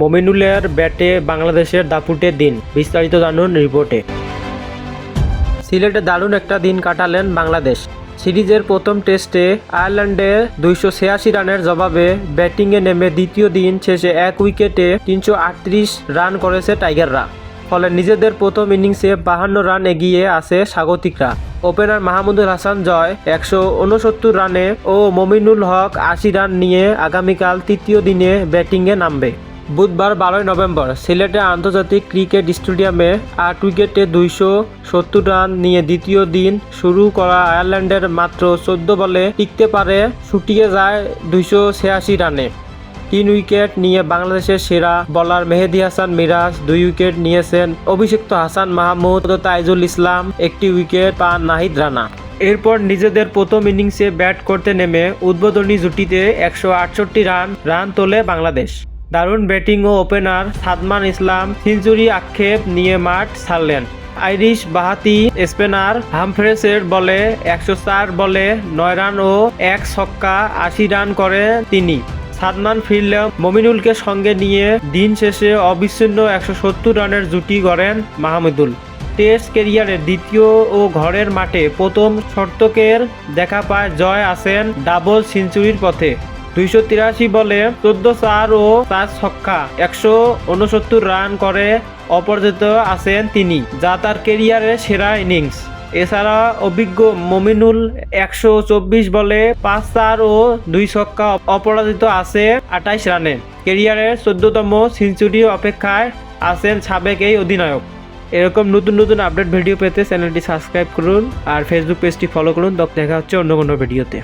মমিনুলের ব্যাটে বাংলাদেশের দাপুটে দিন, বিস্তারিত জানুন রিপোর্টে। সিলেটে দারুণ একটা দিন কাটালেন বাংলাদেশ। সিরিজের প্রথম টেস্টে আয়ারল্যান্ডে দুইশো ছিয়াশি রানের জবাবে ব্যাটিংয়ে নেমে দ্বিতীয় দিন শেষে এক উইকেটে তিনশো আটত্রিশ রান করেছে টাইগাররা। ফলে নিজেদের প্রথম ইনিংসে বাহান্ন রান এগিয়ে আছে স্বাগতিকরা। ওপেনার মাহমুদুল হাসান জয় একশো উনসত্তর রানে ও মমিনুল হক আশি রান নিয়ে আগামীকাল তৃতীয় দিনে ব্যাটিংয়ে নামবে। বুধবার বারোই নভেম্বর সিলেটে আন্তর্জাতিক ক্রিকেট স্টেডিয়ামে আট উইকেটে দুইশো সত্তর রান নিয়ে দ্বিতীয় দিন শুরু করা আয়ারল্যান্ডের মাত্র চোদ্দ বলে টিকতে পারে ছুটিয়ে যায় দুইশো ছিয়াশি রানে। তিন উইকেট নিয়ে বাংলাদেশের সেরা বলার মেহেদি হাসান মিরাজ, দুই উইকেট নিয়েছেন অভিষিক্ত হাসান মাহমুদ ও তাইজুল ইসলাম, একটি উইকেট পান নাহিদ রানা। এরপর নিজেদের প্রথম ইনিংসে ব্যাট করতে নেমে উদ্বোধনী জুটিতে একশো আটষট্টি রান রান তোলে বাংলাদেশ। দারুণ ব্যাটিং ও ওপেনার সাদমান ইসলাম সেঞ্চুরি আক্ষেপ নিয়ে মাঠ ছাড়লেন। আইরিশ বাহাতি স্পিনার হামফ্রেসের বলে একশো চার বলে নয় রান ও এক ছক্কা আশি রান করে তিনি। সাদমান ফিরলেও মমিনুলকে সঙ্গে নিয়ে দিন শেষে অবিচ্ছিন্ন একশো সত্তর রানের জুটি গড়েন মাহমুদুল। টেস্ট ক্যারিয়ারের দ্বিতীয় ও ঘরের মাঠে প্রথম শর্তকের দেখা পায় জয় আছেন ডাবল সেঞ্চুরির পথে। দুইশো তিরাশি বলে চোদ্দ চার ও চার ছক্কা, একশো উনসত্তর রান করে অপরাজিত আছেন তিনি, যা তার কেরিয়ারের সেরা ইনিংস। এছাড়া অভিজ্ঞ মমিনুল একশো চব্বিশ বলে পাঁচ চার ও দুই ছক্কা অপরাজিত আছে আঠাইশ রানে। কেরিয়ারের চোদ্দতম সেঞ্চুরি অপেক্ষায় আছেন সাবেক এই অধিনায়ক। এরকম নতুন নতুন আপডেট ভিডিও পেতে চ্যানেলটি সাবস্ক্রাইব করুন আর ফেসবুক পেজটি ফলো করুন। দেখা হচ্ছে অন্য কোনো ভিডিওতে।